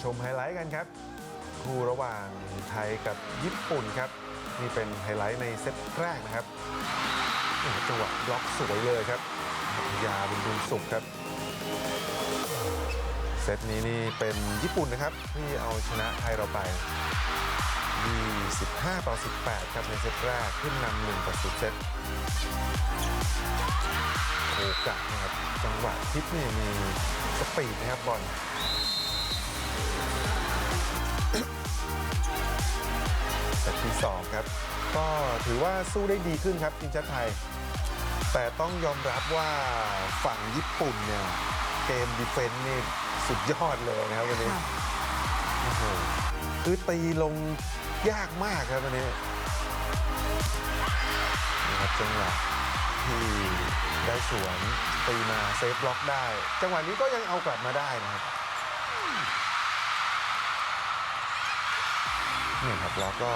ชมไฮไลท์กันครับคู่ระหว่างไทยกับญี่ปุ่นครับนี่เป็นไฮไลท์ในเซตแรกนะครับจังหวะบล็อกสวยเลยครับยาบุญบุญสุขครับเซตนี้นี่เป็นญี่ปุ่นนะครับ ที่เอาชนะไทยเราไป25ต่อ 18 ครับในเซตแรกขึ้นนำ1ต่อ0เซตโอกาสนะครับ จังหวะทิปนี่มีสปีดนะครับบอล ที่2ครับ ก็ถือว่าสู้ได้ดีขึ้นครับทีมชาติไทย แต่ต้องยอมรับว่าฝั่งญี่ปุ่นเนี่ยเกมดีเฟนต์นี่สุดยอดเลยนะครับวันนี้ค่ะโอ้โหคือตีลงยากมากครับวันนี้นะครับจังหวะที่ได้สวนตีมาเซฟบล็อกได้ จังหวะนี้ก็ยังเอากลับมาได้นะครับ นี่ครับแล้วก็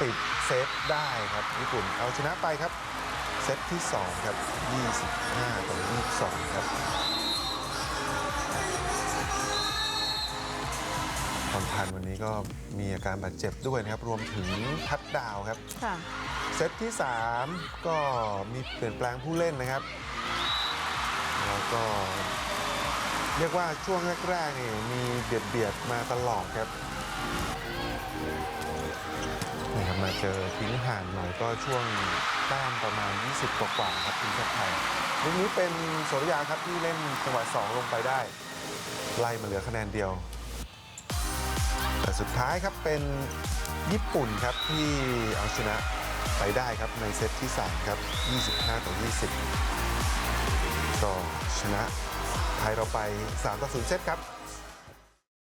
ปิดเซฟได้ครับญี่ปุ่นเอาชนะไปครับ เซตที่ 2 ครับ 25ต่อ22 ครับพรพันธ์วันนี้ก็มีอาการบาดเจ็บด้วยนะครับ รวมถึงทัดดาวครับค่ะเซตที่ 3 ก็มีเปลี่ยนแปลงผู้เล่นนะครับ แล้วก็ เรียกว่าช่วงแรกๆนี่มีเบียดเบียดๆมาตลอดครับนี่ครับมาเจอทิ้งห่างหน่อยก็ช่วงแต้มประมาณ 20 กว่าๆครับทีมชาติไทยลูกนี้เป็นโสรยาครับที่เล่นจังหวะ2ลงไปได้ ไล่มาเหลือคะแนนเดียว แต่สุดท้ายครับเป็นญี่ปุ่นครับที่เอาชนะไปได้ครับในเซตที่ 3 ครับ 25 ต่อ 20 ก็ชนะ ไทยเราไป3ต่อ0เซตครับ